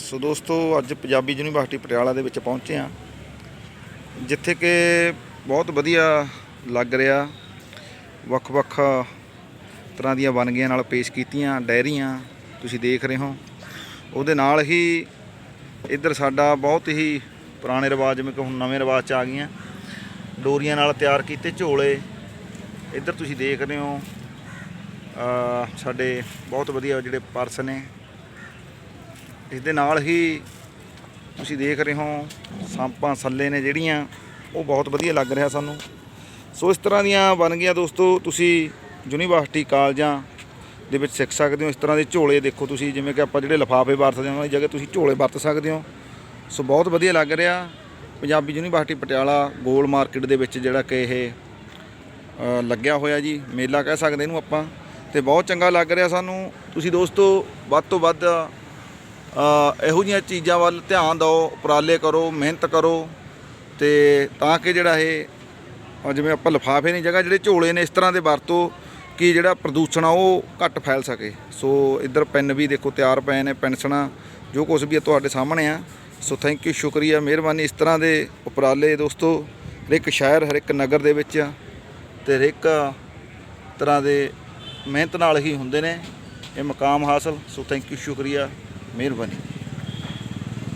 ਸੋ ਦੋਸਤੋ, ਅੱਜ ਪੰਜਾਬੀ ਯੂਨੀਵਰਸਿਟੀ ਪਟਿਆਲਾ ਦੇ ਵਿੱਚ ਪਹੁੰਚੇ ਆ ਜਿੱਥੇ ਕਿ ਬਹੁਤ ਵਧੀਆ ਲੱਗ ਰਿਹਾ, ਵੱਖ-ਵੱਖ ਤਰ੍ਹਾਂ ਦੀਆਂ ਵਨਗੀਆਂ ਨਾਲ ਪੇਸ਼ ਕੀਤੀਆਂ ਡੈਰੀਆਂ ਤੁਸੀਂ ਦੇਖ ਰਹੇ ਹੋ। ਉਹਦੇ ਨਾਲ ਹੀ ਇੱਧਰ ਸਾਡਾ ਬਹੁਤ ਹੀ ਪੁਰਾਣੇ ਰਿਵਾਜ, ਜਿਵੇਂ ਕਿ ਹੁਣ ਨਵੇਂ ਰਿਵਾਜ ਚ ਆ ਗਈਆਂ। ਡੋਰੀਆਂ ਨਾਲ ਤਿਆਰ ਕੀਤੇ ਝੋਲੇ, ਇੱਧਰ ਤੁਸੀਂ ਦੇਖ ਰਹੇ ਹੋ ਸਾਡੇ ਬਹੁਤ ਵਧੀਆ ਜਿਹੜੇ ਪਰਸ ਨੇ ਇਸ ਦੇ ਨਾਲ ਹੀ ਤੁਸੀਂ ਦੇਖ ਰਹੇ ਹੋ, ਸਾਂਪਾਂ ਸੱਲੇ ਨੇ ਜਿਹੜੀਆਂ, ਉਹ ਬਹੁਤ ਵਧੀਆ ਲੱਗ ਰਿਹਾ ਸਾਨੂੰ। ਸੋ ਇਸ ਤਰ੍ਹਾਂ ਦੀਆਂ ਬਣ ਗਈਆਂ ਦੋਸਤੋ, ਤੁਸੀਂ ਯੂਨੀਵਰਸਿਟੀ ਕਾਲਜਾਂ ਦੇ ਵਿੱਚ ਸਿੱਖ ਸਕਦੇ ਹੋ। ਇਸ ਤਰ੍ਹਾਂ ਦੇ ਝੋਲੇ ਦੇਖੋ ਤੁਸੀਂ, ਜਿਵੇਂ ਕਿ ਆਪਾਂ ਜਿਹੜੇ ਲਿਫਾਫੇ ਵਰਤਦੇ ਹਾਂ, ਉਹਨਾਂ ਦੀ ਜਗ੍ਹਾ ਤੁਸੀਂ ਝੋਲੇ ਵਰਤ ਸਕਦੇ ਹੋ। ਸੋ ਬਹੁਤ ਵਧੀਆ ਲੱਗ ਰਿਹਾ। ਪੰਜਾਬੀ ਯੂਨੀਵਰਸਿਟੀ ਪਟਿਆਲਾ ਗੋਲ ਮਾਰਕੀਟ ਦੇ ਵਿੱਚ ਜਿਹੜਾ ਕਿ ਇਹ ਲੱਗਿਆ ਹੋਇਆ ਜੀ, ਮੇਲਾ ਕਹਿ ਸਕਦੇ ਇਹਨੂੰ ਆਪਾਂ। ਤੇ ਬਹੁਤ ਚੰਗਾ ਲੱਗ ਰਿਹਾ ਸਾਨੂੰ। ਤੁਸੀਂ ਦੋਸਤੋ, ਵੱਧ ਤੋਂ ਵੱਧ ਇਹੋ ਜਿਹੀਆਂ ਚੀਜ਼ਾਂ ਵੱਲ ਧਿਆਨ ਦਿਓ, ਉਪਰਾਲੇ ਕਰੋ, ਮਿਹਨਤ ਕਰੋ ਤੇ ਤਾਂ ਕਿ ਜਿਹੜਾ ਇਹ ਜਿਵੇਂ ਆਪਾਂ ਲਿਫਾਫੇ ਨਹੀਂ, ਜਗ੍ਹਾ ਜਿਹੜੇ ਝੋਲੇ ਨੇ, ਇਸ ਤਰ੍ਹਾਂ ਦੇ ਵਰਤੋ ਕਿ ਜਿਹੜਾ ਪ੍ਰਦੂਸ਼ਣ ਆ ਉਹ ਘੱਟ ਫੈਲ ਸਕੇ। ਸੋ ਇੱਧਰ ਪੈਨ ਵੀ ਦੇਖੋ ਤਿਆਰ ਪਏ ਨੇ, ਪੈਨਸਣਾ, ਜੋ ਕੁਝ ਵੀ ਹੈ ਤੁਹਾਡੇ ਸਾਹਮਣੇ ਆ। ਸੋ ਥੈਂਕ ਯੂ ਸ਼ੁਕਰੀਆ, ਮਿਹਰਬਾਨੀ। ਇਸ ਤਰ੍ਹਾਂ ਦੇ ਉਪਰਾਲੇ ਦੋਸਤੋ, ਹਰ ਇੱਕ ਸ਼ਹਿਰ, ਹਰ ਇੱਕ ਨਗਰ ਦੇ ਵਿੱਚ ਤੇ ਹਰ ਇੱਕ ਤਰ੍ਹਾਂ ਦੇ ਮਿਹਨਤ ਨਾਲ ਹੀ ਹੁੰਦੇ ਨੇ। ਇਹ ਮਕਾਮ ਹਾਸਲ, ਸੋ ਥੈਂਕ ਯੂ ਸ਼ੁਕਰੀਆ। ਮਿਹਰਬਾਨੀ।